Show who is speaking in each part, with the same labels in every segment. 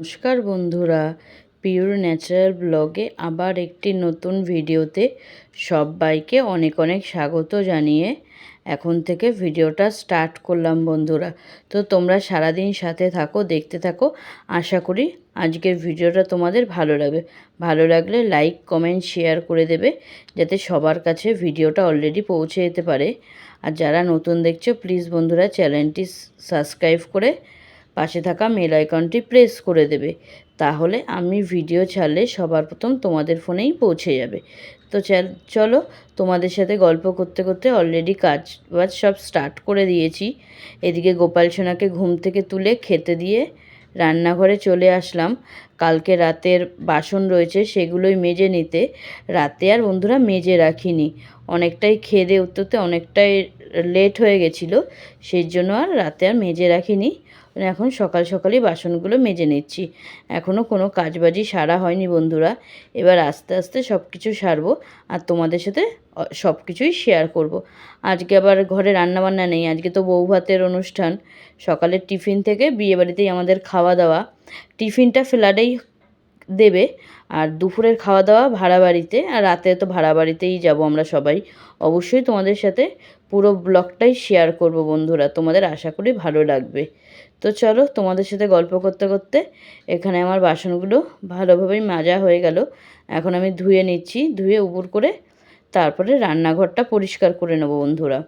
Speaker 1: নমস্কার বন্ধুরা pure natural ব্লগে আবার একটি নতুন ভিডিওতে সবাইকে অনেক অনেক স্বাগত জানিয়ে এখন থেকে ভিডিওটা স্টার্ট করলাম বন্ধুরা। তো তোমরা সারাদিন সাথে থাকো, দেখতে থাকো, আশা করি আজকের ভিডিওটা তোমাদের ভালো লাগবে। ভালো লাগলে লাইক, কমেন্ট, শেয়ার করে দেবে যাতে সবার কাছে ভিডিওটা অলরেডি পৌঁছে যেতে পারে। আর যারা নতুন দেখছ, প্লিজ বন্ধুরা চ্যানেলটি সাবস্ক্রাইব করে পাশে থাকা মেল আইকনটি প্রেস করে দেবে। তাহলে আমি ভিডিও ছাড়লে সবার প্রথম তোমাদের ফোনেই পৌঁছে যাবে। তো চলো তোমাদের সাথে গল্প করতে করতে অলরেডি কাজ বাজ সব স্টার্ট করে দিয়েছি। এদিকে গোপাল সোনাকে ঘুম থেকে তুলে খেতে দিয়ে রান্নাঘরে চলে আসলাম। কালকে রাতের বাসন রয়েছে সেগুলোই মেজে নিতে। রাতে আর বন্ধুরা মেজে রাখিনি। অনেকটাই খেয়ে দিয়ে উঠতে অনেকটাই লেট হয়ে গেছিল। সেই জন্য আর রাতে আর মেজে রাখিনি। এখন সকাল সকালই বাসনগুলো মেজে নিচ্ছি। এখনও কোনো কাজবাজি সারা হয়নি বন্ধুরা। এবার আস্তে আস্তে সব কিছু সারবো আর তোমাদের সাথে সব কিছুই শেয়ার করব। আজকে আবার ঘরে রান্নাবান্না নেই, আজকে তো বউ ভাতের অনুষ্ঠান। সকালের টিফিন থেকে বিয়েবাড়িতেই আমাদের খাওয়া দাওয়া। টিফিনটা ফ্ল্যাটেই দেবে আর দুপুরের খাওয়া দাওয়া ভাড়া বাড়িতে আর রাতে তো ভাড়া বাড়িতেই যাব আমরা সবাই। অবশ্যই তোমাদের সাথে পুরো ব্লগটাই শেয়ার করব বন্ধুরা, তোমাদের আশা করি ভালো লাগবে। তো চলো তোমাদের সাথে গল্প করতে করতে এখানে আমার বাসনগুলো ভালোভাবেই মাজা হয়ে গেল। এখন আমি ধুয়ে নিচ্ছি, ধুয়ে উপর করে তারপরে রান্নাঘরটা পরিষ্কার করে নেব বন্ধুরা।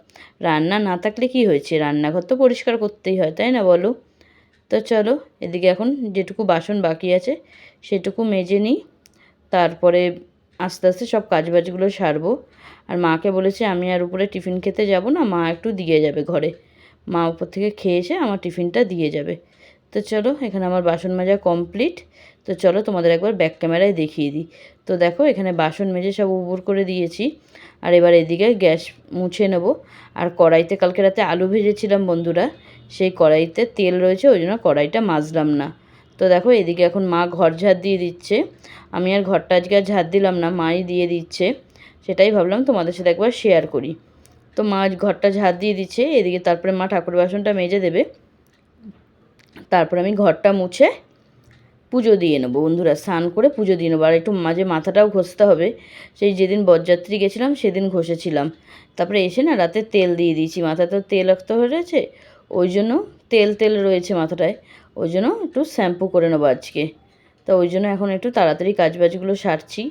Speaker 1: রান্না না থাকলে কি হয়েছে? রান্নাঘর তো পরিষ্কার করতেই হয়, তাই না বলো? তো চলো এদিকে এখন যেটুকু বাসন বাকি আছে সেটুকু মেজে নিই। তারপরে আস্তে আস্তে সব কাজবাজগুলো সারবো। আর মাকে বলেছে আমি আর উপরে টিফিন খেতে যাব না, মা একটু দিয়ে যাবে ঘরে। মা উপর থেকে খেয়ে এসে আমার টিফিনটা দিয়ে যাবে। তো চলো, এখানে আমার বাসন মাজা কমপ্লিট। তো চলো, তোমাদের একবার ব্যাক ক্যামেরায় দেখিয়ে দিই। তো দেখো, এখানে বাসন মেজে সব উবুর করে দিয়েছি। আর এবার এদিকে গ্যাস মুছে নেব। আর কড়াইতে কালকে রাতে আলু ভেজেছিলাম বন্ধুরা। সেই কড়াইতে তেল রয়েছে, ওই জন্য কড়াইটা মাজলাম না। তো দেখো, এদিকে এখন মা ঘর ঝাড় দিয়ে দিচ্ছে। আমি আর ঘরটা আজকে আর ঝাড় দিলাম না, মাই দিয়ে দিচ্ছে। সেটাই ভাবলাম তোমাদের সাথে একবার শেয়ার করি। তো মা ঘরটা ঝাড় দিয়ে দিচ্ছে, এদিকে তারপরে মা ঠাকুর বাসনটা মেজে দেবে। তারপর আমি ঘরটা মুছে পুজো দিয়ে নেব। বন্ধুরা, স্নান করে পুজো দিয়ে নেব। আর একটু মাঝে মাথাটাও ঘষতে হবে। সেই যেদিন বরযাত্রী গেছিলাম, সেদিন ঘষেছিলাম। তারপরে এসে না রাতে তেল দিয়ে দিয়েছি। মাথা তো তেল রক্ত হয়ে রয়েছে ওই জন্য তেল তেল রয়েছে মাথাটায়। ওই জন্য একটু শ্যাম্পু করে নেব আজকে। তো ওই জন্য এখন একটু তাড়াতাড়ি কাজবাজগুলো সারছি।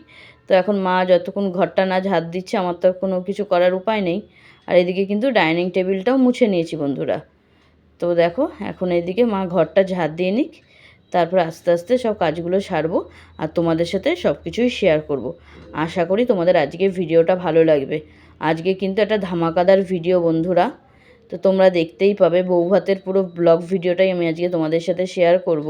Speaker 1: তো এখন মা যতক্ষণ ঘরটা না ঝাঁত দিচ্ছে, আমার তো কোনো কিছু করার উপায় নেই। আর এদিকে কিন্তু ডাইনিং টেবিলটাও মুছে নিয়েছি বন্ধুরা। তো দেখো, এখন এদিকে মা ঘরটা ঝাঁত দিয়ে নিক, তারপর আস্তে আস্তে সব কাজগুলো সারবো আর তোমাদের সাথে সব কিছুই শেয়ার করব। আশা করি তোমাদের আজকে ভিডিওটা ভালো লাগবে। আজকে কিন্তু একটা ধামাকাদার ভিডিও বন্ধুরা। তো তোমরা দেখতেই পাবে বউ ভাতের পুরো ব্লগ ভিডিওটাই আমি আজকে তোমাদের সাথে শেয়ার করব।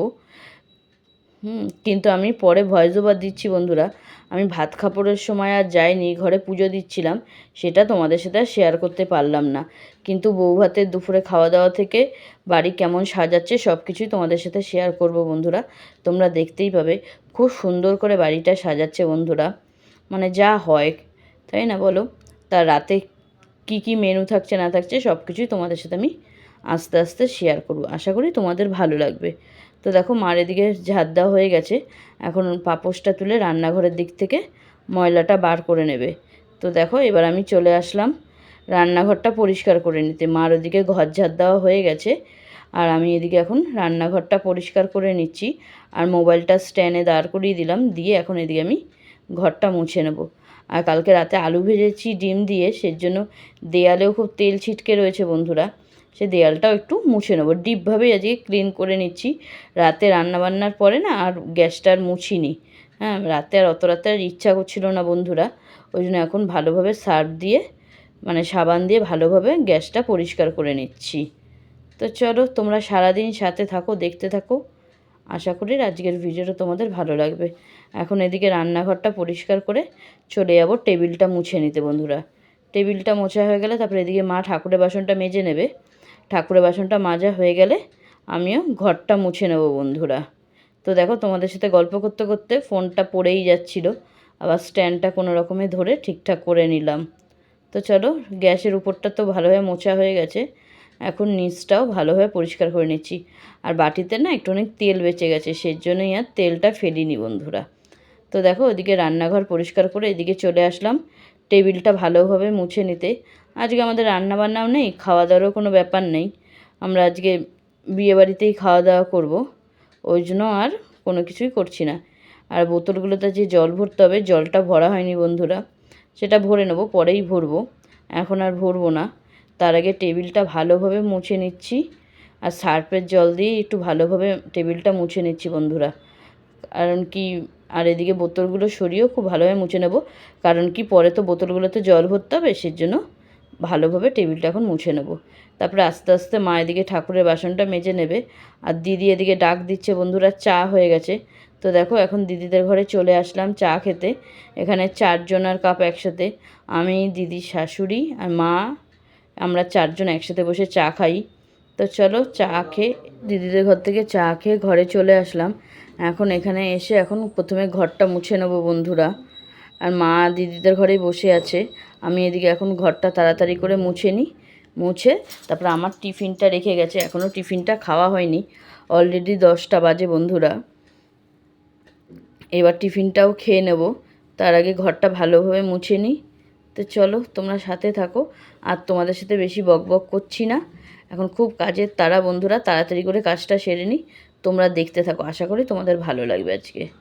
Speaker 1: হুম, কিন্তু আমি পরে ভয়েস ওভার দিচ্ছি বন্ধুরা। আমি ভাত খাপড়ের সময় আর যাইনি, ঘরে পুজো দিচ্ছিলাম, সেটা তোমাদের সাথে আর শেয়ার করতে পারলাম না। কিন্তু বউ ভাতের দুপুরে খাওয়া দাওয়া থেকে বাড়ি কেমন সাজাচ্ছে সব কিছুই তোমাদের সাথে শেয়ার করব বন্ধুরা। তোমরা দেখতেই পাবে, খুব সুন্দর করে বাড়িটা সাজাচ্ছে বন্ধুরা। মানে যা হয়, তাই না বলো? তার রাতে কি কি মেনু থাকছে না থাকছে সব কিছুই তোমাদের সাথে আমি আস্তে আস্তে শেয়ার করব। আশা করি তোমাদের ভালো লাগবে। তো দেখো মার এদিকে ঝাঁত দেওয়া হয়ে গেছে। এখন পাপোশটা তুলে রান্নাঘরের দিক থেকে ময়লাটা বার করে নেবে। তো দেখো এবার আমি চলে আসলাম রান্নাঘরটা পরিষ্কার করে নিতে। মার ওদিকে ঘর ঝাঁত দেওয়া হয়ে গেছে আর আমি এদিকে এখন রান্নাঘরটা পরিষ্কার করে নিচ্ছি আর মোবাইলটা স্ট্যান্ডে দাঁড় করিয়ে দিলাম। দিয়ে এখন এদিকে আমি ঘরটা মুছে নেব। আর কালকে রাতে আলু ভেজেছি, ডিম দিয়ে, সেজন্য দেয়ালেও খুব তেল ছিটকে রয়েছে বন্ধুরা। সে দেয়ালটাও একটু মুছে নেব। ডিপভাবেই আজকে ক্লিন করে নিচ্ছি। রাতে রান্নাবান্নার পরে না আর গ্যাসটা আর মুছিনি। হ্যাঁ রাতে আর অত রাতে আর ইচ্ছা করছিল না বন্ধুরা। ওই জন্য এখন ভালোভাবে সার্ফ দিয়ে মানে সাবান দিয়ে ভালোভাবে গ্যাসটা পরিষ্কার করে নিচ্ছি। তো চলো, তোমরা সারাদিন সাথে থাকো, দেখতে থাকো। আশা করি আজকের ভিডিওটা তোমাদের ভালো লাগবে। এখন এদিকে রান্নাঘরটা পরিষ্কার করে চলে যাব, টেবিলটা মুছে নিতে বন্ধুরা। টেবিলটা মোছা হয়ে গেলে তারপরে এদিকে মা ঠাকুরের বাসনটা মেজে নেবে। ঠাকুরের বাসনটা মাজা হয়ে গেলে আমিও ঘরটা মুছে নেব বন্ধুরা। তো দেখো তোমাদের সাথে গল্প করতে করতে ফোনটা পড়েই যাচ্ছিল, আবার স্ট্যান্ডটা কোনো রকমে ধরে ঠিকঠাক করে নিলাম। তো চলো, গ্যাসের উপরটা তো ভালোভাবে মোছা হয়ে গেছে, এখন নিচটাও ভালোভাবে পরিষ্কার করে নিচ্ছি। আর বাটিতে না একটু অনেক তেল বেঁচে গেছে সেই জন্যই আর তেলটা ফেলিনি বন্ধুরা। তো দেখো ওদিকে রান্নাঘর পরিষ্কার করে এদিকে চলে আসলাম, টেবিলটা ভালোভাবে মুছে নিতে। আজকে আমাদের রান্না বান্নাও নেই খাওয়া দাওয়ারও কোনো ব্যাপার নেই। আমরা আজকে বিয়েবাড়িতেই খাওয়া দাওয়া করব, ওই জন্য আর কোনো কিছুই করছি না। আর বোতলগুলোতে যে জল ভরতে হবে, জলটা ভরা হয়নি বন্ধুরা, সেটা ভরে নেব, পরেই ভরবো। এখন আর ভরবো না, তার আগে টেবিলটা ভালোভাবে মুছে নিচ্ছি, আর সার্ফের জল দিয়ে একটু ভালোভাবে টেবিলটা মুছে নিচ্ছি বন্ধুরা। কারণ কি, আর এদিকে বোতলগুলো সরিয়েও খুব ভালোভাবে মুছে নেব, কারণ কি পরে তো বোতলগুলোতে জল ভরতে হবে সেই জন্য ভালোভাবে টেবিলটা এখন মুছে নেব। তারপরে আস্তে আস্তে মা এদিকে ঠাকুরের বাসনটা মেজে নেবে। আর দিদি এদিকে ডাক দিচ্ছে, বন্ধুরা, চা হয়ে গেছে। তো দেখো, এখন দিদিদের ঘরে চলে আসলাম চা খেতে। এখানে চারজনার কাপ একসাথে। আমি, দিদি, শাশুড়ি আর মা, আমরা চারজন একসাথে বসে চা খাই। তো চলো চা খেয়ে, দিদিদের ঘর থেকে চা খেয়ে ঘরে চলে আসলাম। এখন এখানে এসে এখন প্রথমে ঘরটা মুছে নেব বন্ধুরা। আর মা দিদিদের ঘরেই বসে আছে। আমি এদিকে এখন ঘরটা তাড়াতাড়ি করে মুছে নিই, মুছে তারপরে আমার টিফিনটা রেখে গেছে। এখনও টিফিনটা খাওয়া হয়নি। অলরেডি দশটা বাজে বন্ধুরা। এবার টিফিনটাও খেয়ে নেব। তার আগে ঘরটা ভালোভাবে মুছে নিই। তো চলো, তোমরা সাথে থাকো। আর তোমাদের সাথে বেশি বক বক করছি না। এখন খুব কাজের তারা বন্ধুরা, তাড়াতাড়ি করে কাজটা সেরে নিই। তোমরা দেখতে থাকো। আশা করি তোমাদের ভালো লাগবে আজকে।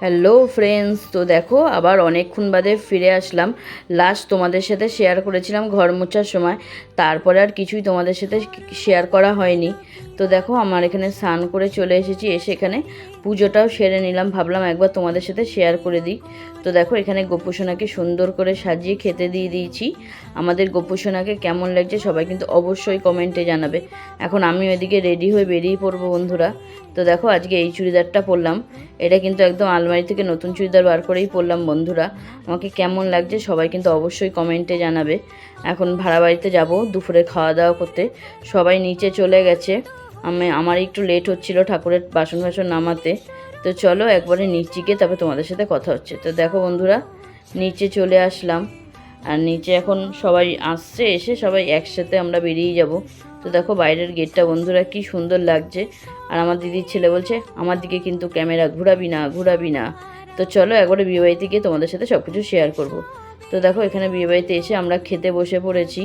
Speaker 1: হ্যালো ফ্রেন্ডস তো দেখো, আবার অনেকক্ষণ বাদে ফিরে আসলাম। লাস্ট তোমাদের সাথে শেয়ার করেছিলাম ঘর মোছার সময়। তারপরে আর কিছুই তোমাদের সাথে শেয়ার করা হয়নি। তো দেখো, আমার এখানে স্নান করে চলে এসেছি, এসে এখানে পুজোটাও সেরে নিলাম। ভাবলাম একবার তোমাদের সাথে শেয়ার করে দিই। তো দেখো, এখানে গোপুসোনাকে সুন্দর করে সাজিয়ে খেতে দিয়ে দিয়েছি। আমাদের গোপুসোনাকে কেমন লাগছে সবাই কিন্তু অবশ্যই কমেন্টে জানাবে। এখন আমি ওইদিকে রেডি হয়ে বেরিয়ে পড়ব বন্ধুরা। তো দেখো, আজকে এই চুড়িদারটা পরলাম। এটা কিন্তু একদম আলমারি থেকে নতুন চুড়িদার বার করেই পরলাম বন্ধুরা। আমাকে কেমন লাগছে সবাই কিন্তু অবশ্যই কমেন্টে জানাবে। এখন ভাড়া বাড়িতে যাব, দুপুরে খাওয়া দাওয়া করতে। সবাই নিচে চলে গেছে। আমি আমার একটু লেট হচ্ছিল ঠাকুরের বাসন বাসন নামাতে। তো চলো একবারে নিচে গিয়ে তারপর তোমাদের সাথে কথা হচ্ছে। তো দেখো বন্ধুরা, নিচে চলে আসলাম। আর নিচে এখন সবাই আসছে, এসে সবাই একসাথে আমরা বেরিয়ে যাব। তো দেখো বাইরের গেটটা বন্ধুরা কি সুন্দর লাগছে। আর আমার দিদির ছেলে বলছে, আমার দিকে কিন্তু ক্যামেরা ঘুরাবি না ঘুরাবি না। তো চলো একবারে বিয়েবাড়িতে গিয়ে তোমাদের সাথে সব কিছু শেয়ার করব। তো দেখো, এখানে বিয়েবাড়িতে এসে আমরা খেতে বসে পড়েছি।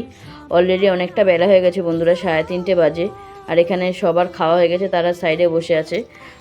Speaker 1: অলরেডি অনেকটা বেলা হয়ে গেছে বন্ধুরা, সাড়ে তিনটে বাজে। আর এখানে সবার খাওয়া হয়ে গেছে, তারা সাইডে বসে আছে।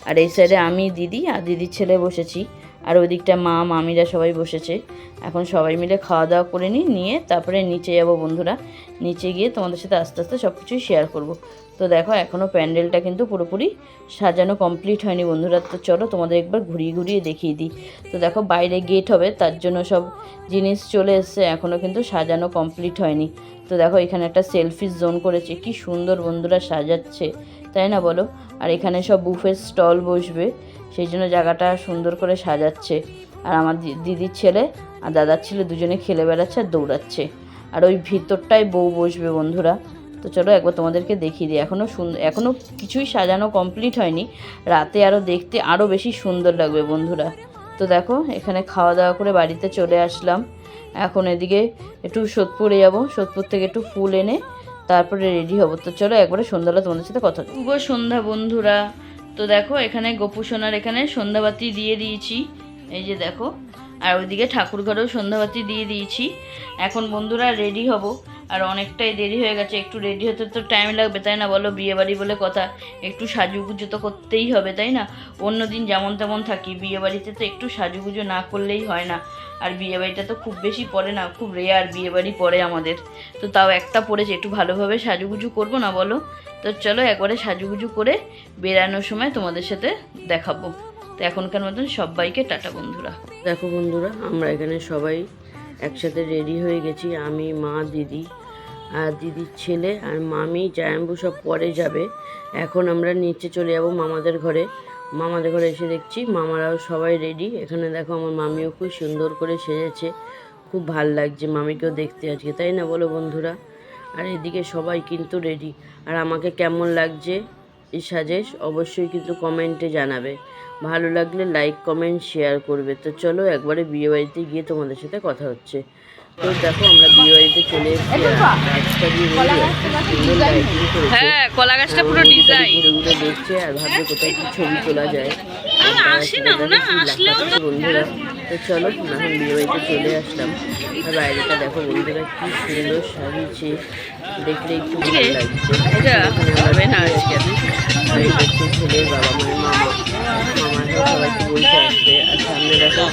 Speaker 1: আর এই সাইডে আমি, দিদি আর দিদির ছেলে বসেছি। আর ওই দিকটা মা, মামিরা সবাই বসেছে। এখন সবাই মিলে খাওয়া দাওয়া করে নিই, নিয়ে তারপরে নিচে যাব বন্ধুরা। নিচে গিয়ে তোমাদের সাথে আস্তে আস্তে সব কিছুই শেয়ার করব। তো দেখো এখনও প্যান্ডেলটা কিন্তু পুরোপুরি সাজানো কমপ্লিট হয়নি বন্ধুরা। তো চলো তোমাদের একবার ঘুরিয়ে ঘুরিয়ে দেখিয়ে দিই। তো দেখো, বাইরে গেট হবে, তার জন্য সব জিনিস চলে এসছে। এখনও কিন্তু সাজানো কমপ্লিট হয়নি। তো দেখো, এখানে একটা সেলফি জোন করেছে। কি সুন্দর বন্ধুরা সাজাচ্ছে, তাই না বলো? আর এখানে সব বুফের স্টল বসবে। সেই জন্য জায়গাটা সুন্দর করে সাজাচ্ছে। আর আমার দিদির ছেলে আর দাদার ছেলে দুজনে খেলে বেড়াচ্ছে আর দৌড়াচ্ছে। আর ওই ভিতরটায় বউ বসবে বন্ধুরা। তো চলো একবার তোমাদেরকে দেখিয়ে দিই। এখনও সুন্দর এখনও কিছুই সাজানো কমপ্লিট হয়নি। রাতে আরও দেখতে আরও বেশি সুন্দর লাগবে বন্ধুরা। তো দেখো, এখানে খাওয়া দাওয়া করে বাড়িতে চলে আসলাম। এখন এদিকে একটু সোদপুরে যাব। সোদপুর থেকে একটু ফুল এনে তারপরে রেডি হব। তো চলো একবারে সন্ধ্যাবেলা তোমাদের সাথে কথা শুভ সন্ধ্যা বন্ধুরা। তো দেখো এখানে গোপু সোনার এখানে সন্ধ্যাবাতি দিয়ে দিয়েছি। এই যে দেখো আর ওইদিকে ঠাকুর ঘরেও সন্ধ্যাবাতি দিয়ে দিয়েছি। এখন বন্ধুরা রেডি হব।
Speaker 2: আর অনেকটাই দেরি হয়ে গেছে, একটু রেডি হতে তো টাইম লাগবে, তাই না বলো? বিয়ে বাড়ি বলে কথা। একটু সাজুগুজু তো করতেই হবে, তাই না? অন্য দিন যেমন তেমন থাকি বিয়ে বাড়িতে তো একটু সাজুগুজু না করলেই হয় না। আর বিয়ে বাড়িটা তো খুব বেশি পড়ে না, খুব রেয়ার বিয়ে বাড়ি পড়ে আমাদের। তো তাও একটা পড়েছে, একটু ভালোভাবে সাজুগুজু করব না বলো? তো চলো একবারে সাজুগুজু করে বেরানোর সময় তোমাদের সাথে দেখাবো। তো এখনকার মতন সবাইকে টাটা বন্ধুরা। দেখো বন্ধুরা, আমরা এখানে সবাই একসাথে রেডি হয়ে গেছি, আমি, মা, দিদি আর দিদির ছেলে আর মামি, জায়াম্বু সব পরে যাবে। এখন আমরা নিচে চলে যাব মামাদের ঘরে। মামাদের ঘরে এসে দেখছি মামারাও সবাই রেডি এখানে দেখো আমার মামিও খুব সুন্দর করে সেজেছে, খুব ভালো লাগছে মামিকেও দেখতে আজকে, তাই না বলো বন্ধুরা? আর এদিকে সবাই কিন্তু রেডি আর আমাকে কেমন লাগছে? এই সাজেশ অবশ্যই কিন্তু কমেন্টে জানাবে। ভালো লাগলে লাইক কমেন্ট শেয়ার করবে। তো চলো একবারে বিয়ে বাড়িতে গিয়ে তোমাদের সাথে কথা হচ্ছে। তো দেখো আমরা বিয়ে বাড়িতে চলে এসেছি দিয়ে
Speaker 1: হ্যাঁ কলা গাছটা পুরো
Speaker 2: ঘুরে
Speaker 1: ডিজাইন
Speaker 2: ঘুরে দেখছে আর ভাবছে কোথায় কি ছবি তোলা যায়। বন্ধুরা। তো চলো এখন বিয়ে বাড়িতে চলে আসলাম। আর বাইরেটা দেখো বন্ধুরা কি সুন্দর সাজিয়েছে। দেখলে একটু ভালো লাগছে। ছেলের বাবা মায়ের মামা। মামারা সবাইকে বলতে আসবে আর সামনে দেখো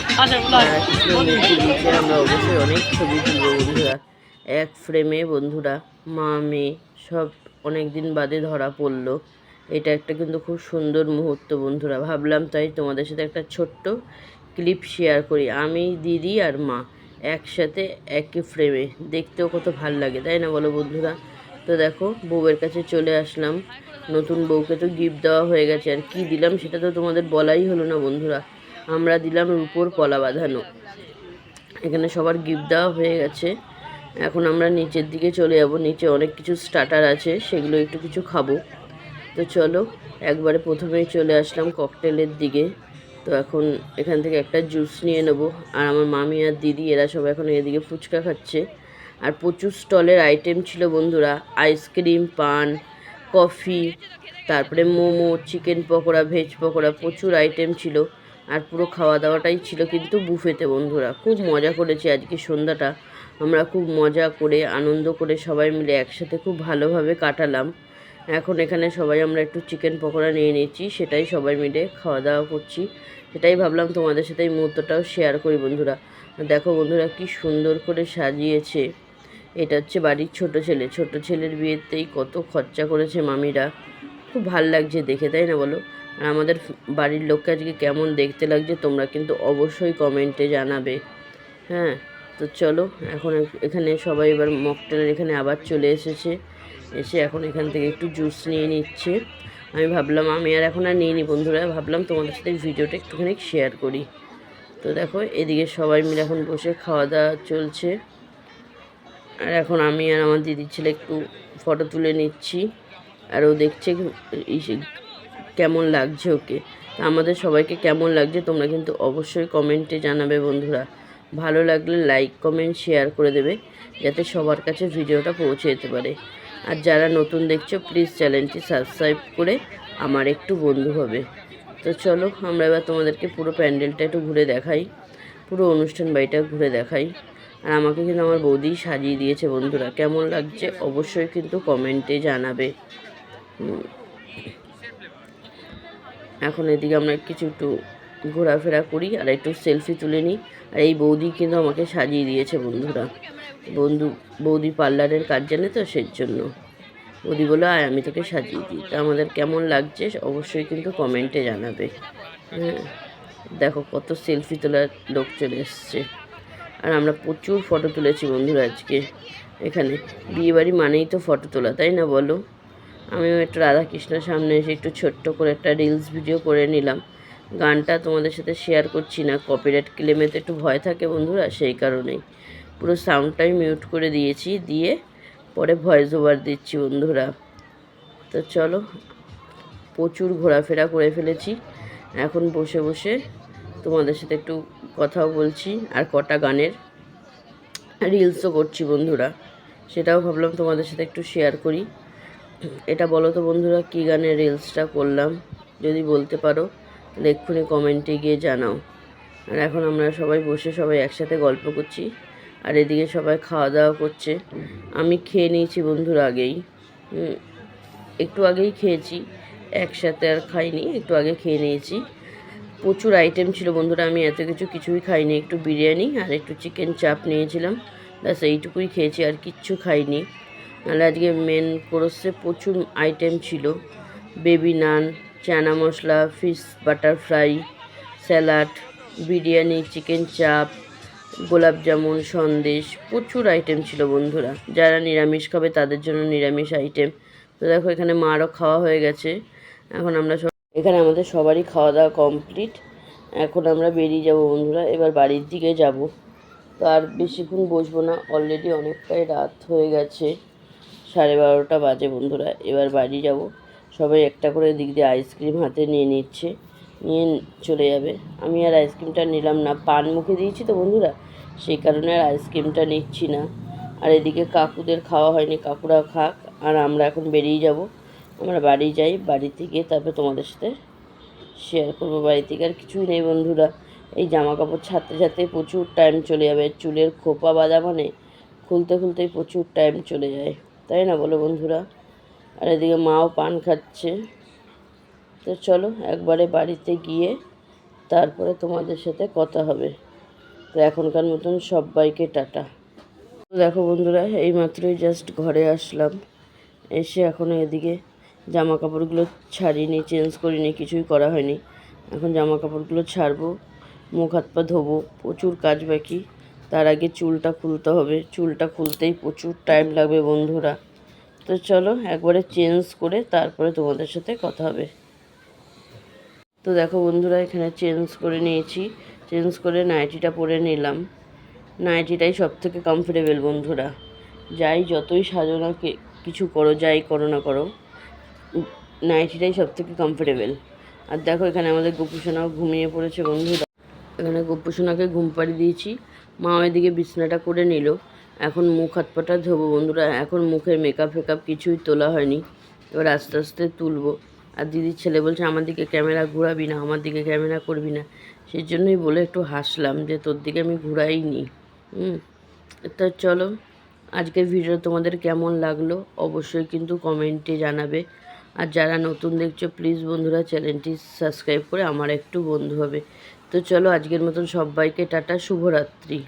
Speaker 2: দিয়েছে আমরা অবশ্যই অনেক ছবি তুলবো বন্ধুরা। এক ফ্রেমে বন্ধুরা মা মেয়ে সব অনেক দিন বাদে ধরা পড়ল। এটা একটা কিন্তু খুব সুন্দর মুহূর্ত বন্ধুরা। ভাবলাম তাই তোমাদের সাথে একটা ছোট্ট ক্লিপ শেয়ার করি, আমি, দিদি আর মা একসাথে একই ফ্রেমে দেখতেও কত ভালো লাগে, তাই না বলো বন্ধুরা? তো দেখো, বউয়ের কাছে চলে আসলাম। নতুন বউকে তো গিফট দেওয়া হয়ে গেছে, আর কি দিলাম সেটা তো তোমাদের বলাই হলো না বন্ধুরা। আমরা দিলাম রূপোর পলা বাঁধানো। এখানে সবার গিফট দেওয়া হয়ে গেছে। এখন আমরা নিচের দিকে চলে যাব, নিচে অনেক কিছু স্টার্টার আছে, সেগুলো একটু কিছু খাব। তো চলো, একবারে প্রথমেই চলে আসলাম ককটেলের দিকে। তো এখন এখান থেকে একটা জুস নিয়ে নেব। আর আমার মামি আর দিদি, এরা সব এখন এদিকে ফুচকা খাচ্ছে। আর প্রচুর স্টলের আইটেম ছিল বন্ধুরা আইসক্রিম পান কফি তারপরে মোমো চিকেন পকোড়া ভেজ পকোড়া প্রচুর আইটেম ছিল। আর পুরো খাওয়া দাওয়াটাই ছিল কিন্তু বুফেতে বন্ধুরা। খুব মজা করেছি আজকে সন্ধ্যাটা। আমরা খুব মজা করে, আনন্দ করে সবাই মিলে একসাথে খুব ভালোভাবে কাটালাম। এখন এখানে সবাই আমরা একটু চিকেন পকোড়া নিয়ে নিয়েছি সেটাই সবাই মিলে খাওয়া দাওয়া করছি। সেটাই ভাবলাম তোমাদের সাথে এই মুহূর্তটাও শেয়ার করি বন্ধুরা। দেখো বন্ধুরা কি সুন্দর করে সাজিয়েছে। এটা হচ্ছে বাড়ির ছোট ছেলে। ছোট ছেলের বিয়েতেই কত খরচা করেছে মামিরা। খুব ভালো লাগছে দেখে, তাই না বলো? আর আমাদের বাড়ির লোককে আজকে কেমন দেখতে লাগছে তোমরা কিন্তু অবশ্যই কমেন্টে জানাবে। হ্যাঁ তো চলো, এখন এখানে সবাই এবার মকটেলের এখানে আবার চলে এসেছে। এসে এখন এখান থেকে একটু জুস নিয়ে নিচ্ছে। আমি ভাবলাম, আমি আর এখন আর নিয়ে নি বন্ধুরা, ভাবলাম তোমাদের সাথে ভিডিওটা একটুখানি শেয়ার করি। তো দেখো, এদিকে সবাই মিলে এখন বসে খাওয়া দাওয়া চলছে। আর এখন আমি আর আমার দিদির ছেলে একটু ফটো তুলে নিচ্ছি। আর ও দেখছে কেমন লাগছে ওকে। তা আমাদের সবাইকে কেমন লাগছে তোমরা কিন্তু অবশ্যই কমেন্টে জানাবে বন্ধুরা। ভালো লাগলে লাইক কমেন্ট শেয়ার করে দেবে, যাতে সবার কাছে ভিডিওটা পৌঁছে যেতে পারে। আর যারা নতুন দেখছ প্লিজ চ্যানেলটি সাবস্ক্রাইব করে আমার একটু বন্ধু হবে। তো চলো, আমরা এবার তোমাদেরকে পুরো প্যান্ডেলটা একটু ঘুরে দেখাই। পুরো অনুষ্ঠান বাড়িটা ঘুরে দেখাই। আর আমাকে কিন্তু আমার বৌদি সাজিয়ে দিয়েছে বন্ধুরা। কেমন লাগছে অবশ্যই কিন্তু কমেন্টে জানাবে। এখন এদিকে আমরা কিছু একটু ঘোরাফেরা করি আর একটু সেলফি তুলে নিই। আর এই বৌদি কিন্তু আমাকে সাজিয়ে দিয়েছে বন্ধুরা। বন্ধু, বৌদি পার্লারের কাজ জানে তো সেই জন্য বৌদি বলো আয়, আমি তোকে সাজিয়ে দিই। তা আমাদের কেমন লাগছে অবশ্যই কিন্তু কমেন্টে জানাবে। হ্যাঁ দেখো কত সেলফি তোলার লোক চলে এসছে। আর আমরা প্রচুর ফটো তুলেছি বন্ধুরা আজকে। এখানে বিয়েবাড়ি মানেই তো ফটো তোলা, তাই না বলো? আমিও একটু রাধাকৃষ্ণের সামনে এসে একটু ছোট্ট করে একটা রিলস ভিডিও করে নিলাম। গানটা তোমাদের সাথে শেয়ার করছি না কপিরাইট ক্লেমে তো একটু ভয় থাকে বন্ধুরা, সেই কারণেই। পুরো সাউন্ডটাই মিউট করে দিয়েছি, দিয়ে পরে ভয়েস ওভার দিচ্ছি বন্ধুরা। তো চলো, প্রচুর ঘোরাফেরা করে ফেলেছি। এখন বসে বসে তোমাদের সাথে একটু কথাও বলছি, আর কটা গানের রিলসও করছি বন্ধুরা। সেটাও ভাবলাম তোমাদের সাথে একটু শেয়ার করি। এটা বলো তো বন্ধুরা, কী গানের রিলসটা করলাম, যদি বলতে পারো। তাহলে এক্ষুনি কমেন্টে গিয়ে জানাও। আর এখন আমরা সবাই বসে সবাই একসাথে গল্প করছি, আর এদিকে সবাই খাওয়া দাওয়া করছে। আমি খেয়ে নিয়েছি বন্ধুর আগেই। একটু আগেই খেয়েছি, একসাথে আর খাইনি, একটু আগে খেয়ে নিয়েছি। প্রচুর আইটেম ছিল বন্ধুরা, আমি এত কিছু কিছুই খাইনি, একটু বিরিয়ানি আর একটু চিকেন চাপ নিয়েছিলাম। ব্যাস, এইটুকুই খেয়েছি, আর কিচ্ছু খাইনি। নাহলে আজকে মেন কোর্সে প্রচুর আইটেম ছিল। Baby naan chana masala fish butter fry salad biryani chicken chaap gulab jamun, Sandesh, প্রচুর আইটেম ছিল বন্ধুরা। যারা নিরামিষ খাবে তাদের জন্য নিরামিষ আইটেম তো দেখো এখানে মারও খাওয়া হয়ে গেছে। এখন আমরা সব এখানে আমাদের সবারই খাওয়া দাওয়া কমপ্লিট এখন আমরা বেরিয়ে যাব বন্ধুরা। এবার বাড়ির দিকে যাব। তো আর বেশিক্ষণ বসবো না। অলরেডি অনেকটাই রাত হয়ে গেছে। সাড়ে বারোটা বাজে বন্ধুরা। এবার বাড়ি যাব। সবাই একটা করে দিক দিয়ে আইসক্রিম হাতে নিয়ে নিচ্ছে, নিয়ে চলে যাবে। আমি আর আইসক্রিমটা নিলাম না, পান মুখে দিয়েছি তো বন্ধুরা, সেই কারণে আর আইসক্রিমটা নিচ্ছি না। আর এদিকে কাকুদের খাওয়া হয়নি, কাকুরা খাক, আর আমরা এখন বেরিয়ে যাব। আমরা বাড়ি যাই, বাড়ি থেকে তারপর তোমাদের সাথে শেয়ার করব। বাড়ি থেকে আর কিছুই নেই বন্ধুরা। এই জামা কাপড় ছাড়তে ছাড়তে প্রচুর টাইম চলে যাবে। চুলের খোপা বাঁধা মানে খুলতে খুলতেই প্রচুর টাইম চলে যায়। তাই না বলো বন্ধুরা? আর এদিকে মাও পান খাচ্ছে। তো চলো একবারে বাড়িতে গিয়ে তারপরে তোমাদের সাথে কথা হবে। তো এখনকার মতন সবাইকে টাটা। তো দেখো বন্ধুরা এই মাত্রই জাস্ট ঘরে আসলাম। এসে এখনও এদিকে জামা কাপড়গুলো ছাড়িনি চেঞ্জ করিনি, কিছুই করা হয়নি। এখন জামা কাপড়গুলো ছাড়বো, মুখ হাত পা ধোবো, প্রচুর কাজ বাকি। তার আগে চুলটা খুলতে হবে। চুলটা খুলতেই প্রচুর টাইম লাগবে বন্ধুরা। তো চলো একবারে চেঞ্জ করে তারপরে তোমাদের সাথে কথা হবে। তো দেখো বন্ধুরা, এখানে চেঞ্জ করে নিয়েছি। চেঞ্জ করে নাইটিটা পরে নিলাম। নাইটিটাই সব থেকে কমফোর্টেবল বন্ধুরা। যাই যতই সাজো না কিছু করো, যাই করো না করো নাইটিটাই সব থেকে কমফোর্টেবল আর দেখো এখানে আমাদের গোপুসোনাও ঘুমিয়ে পড়েছে বন্ধুরা। এখানে গোপুসোনাকে ঘুম পাড়িয়ে দিয়েছি। মা এদিকে বিছনাটা করে নিল। এখন মুখ হাত পাটা ধোবো বন্ধুরা। এখন মুখের মেকআপ ফেকআপ কিছুই তোলা হয়নি। এবার আস্তে আস্তে তুলবো। আর দিদির ছেলে বলছে, আমার দিকে ক্যামেরা ঘোরাবি না, আমার দিকে ক্যামেরা করবি না। সেই জন্যই বলে একটু হাসলাম যে, তোর দিকে আমি ঘুরাইনি। হুম। তা চলো, আজকের ভিডিও তোমাদের কেমন লাগল অবশ্যই কিন্তু কমেন্টে জানাবে। আর যারা নতুন দেখছ প্লিজ বন্ধুরা চ্যানেলটি সাবস্ক্রাইব করে আমার একটু বন্ধু হবে। তো চলো, আজকের মতন সবাইকে টাটা, শুভরাত্রি।